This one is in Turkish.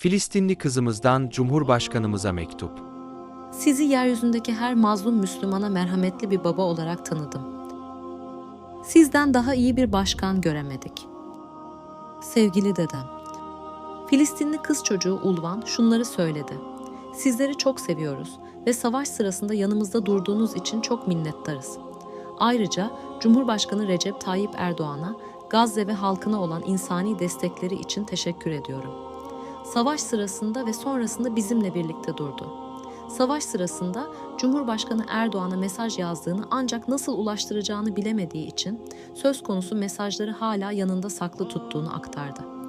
Filistinli kızımızdan Cumhurbaşkanımıza mektup. Sizi yeryüzündeki her mazlum Müslümana merhametli bir baba olarak tanıdım. Sizden daha iyi bir başkan göremedik. Sevgili dedem, Filistinli kız çocuğu Ulvan şunları söyledi. Sizleri çok seviyoruz ve savaş sırasında yanımızda durduğunuz için çok minnettarız. Ayrıca Cumhurbaşkanı Recep Tayyip Erdoğan'a Gazze ve halkına olan insani destekleri için teşekkür ediyorum. Savaş sırasında ve sonrasında bizimle birlikte durdu. Savaş sırasında Cumhurbaşkanı Erdoğan'a mesaj yazdığını ancak nasıl ulaştıracağını bilemediği için söz konusu mesajları hala yanında saklı tuttuğunu aktardı.